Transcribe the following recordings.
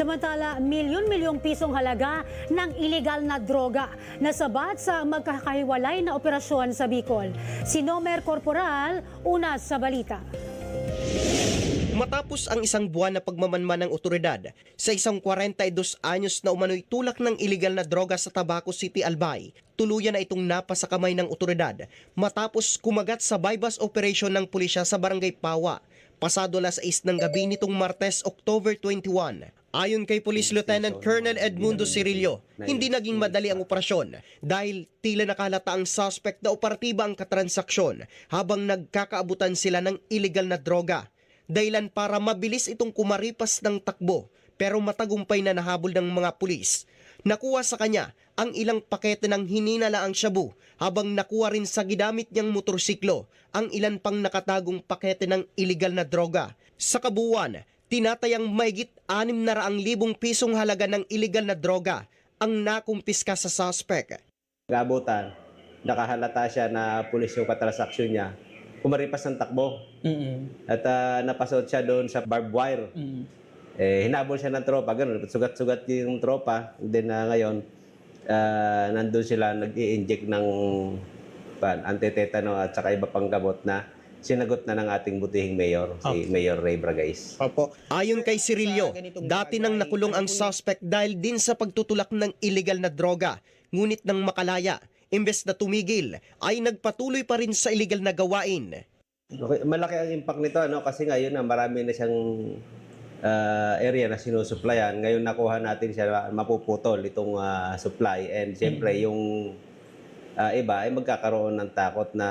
Samantala, milyon-milyong pisong halaga ng ilegal na droga nasabat sa magkakahiwalay na operasyon sa Bicol. Si Nomer Corporal, una sa balita. Matapos ang isang buwan na pagmamanman ng otoridad sa isang 42 anyos na umano'y tulak ng iligal na droga sa Tabaco City, Albay, tuluyan na itong napa sa kamay ng otoridad matapos kumagat sa bypass operation ng pulisya sa Barangay Pawa pasado alas 6 ng gabi nitong Martes, October 21. Ayon kay Police Lieutenant Colonel Edmundo Cirillo, hindi naging madali ang operasyon dahil tila nakalata ang suspect na operatiba ang katransaksyon habang nagkakaabutan sila ng illegal na droga dahilan para mabilis itong kumaripas ng takbo pero matagumpay na nahabol ng mga pulis. Nakuha sa kanya ang ilang pakete ng hininalaang shabu habang nakuha rin sa ginamit niyang motorsiklo ang ilan pang nakatagong pakete ng iligal na droga. Sa kabuuan, tinatayang mahigit 600,000 pisong halaga ng iligal na droga ang nakumpiska sa suspect. Gabutan, nakahalata siya na pulis yung katransaksyon niya. Kumaripas ng takbo. At ah, napasot siya doon sa barbed wire. Eh, hinabol siya ng tropa, ganun. Sugat-sugat yung tropa. And then ah, ngayon, ah, nandun sila nag-i-inject ng pan, antitetano at saka iba pang gamot na sinagot na ng ating butihing mayor, si Mayor Ray Bragais. Opo. Ayon kay Cirillo, dati nang nakulong ang suspect dahil din sa pagtutulak ng illegal na droga. Ngunit nang makalaya, imbes na tumigil, ay nagpatuloy pa rin sa illegal na gawain. Okay, malaki ang impact nito ano kasi ngayon na marami na siyang ah, area na sinusuplayan. Ngayon nakuha natin siya mapuputol itong ah, supply and siyempre yung ah, iba ay magkakaroon ng takot na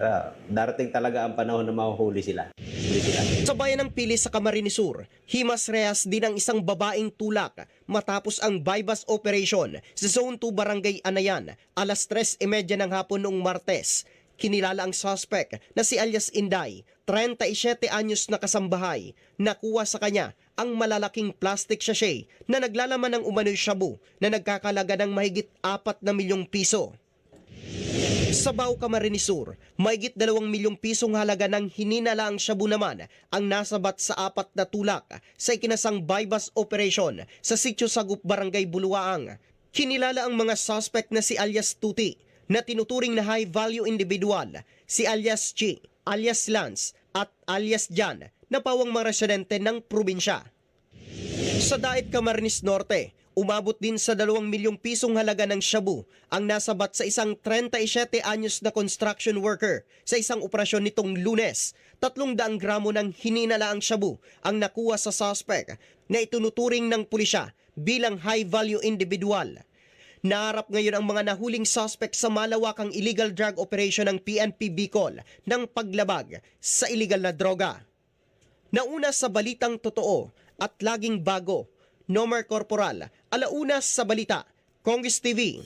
ah, darating talaga ang panahon na mahuhuli sila. Huli sila. Sa bayan ng Pili sa Camarines Sur, himas rehas din ang isang babaeng tulak matapos ang bypass operation sa Zone 2 Barangay Anayan alas 3.30 ng hapon noong Martes. Kinilala ang suspect na si alias Inday, 37 anyos na kasambahay. Nakuha sa kanya ang malalaking plastic sachet na naglalaman ng umano'y shabu na nagkakalaga ng mahigit 4 na milyong piso. Sa Bao Camarines Sur, mahigit 2 milyong pisong halaga ng hininalaang shabu naman ang nasabat sa apat na tulak sa ikinasang bypass operation sa Sitio Sagup Barangay Buluaang. Kinilala ang mga suspect na si alias Tuti na tinuturing na high value individual, si alias Chi, alias Lance at alias Jan na pawang mga residente ng probinsya. Sa Daet Camarines Norte, umabot din sa 2 milyong pisong halaga ng shabu ang nasabat sa isang 37 anyos na construction worker sa isang operasyon nitong lunes. 300 gramo ng hininalaang shabu ang nakuha sa suspect na itunuturing ng pulisya bilang high-value individual. Naharap ngayon ang mga nahuling suspect sa malawakang illegal drug operation ng PNP Bicol ng paglabag sa illegal na droga. Nauna sa balitang totoo at laging bago, Nomer Corporal, alauna sa balita, Congress TV.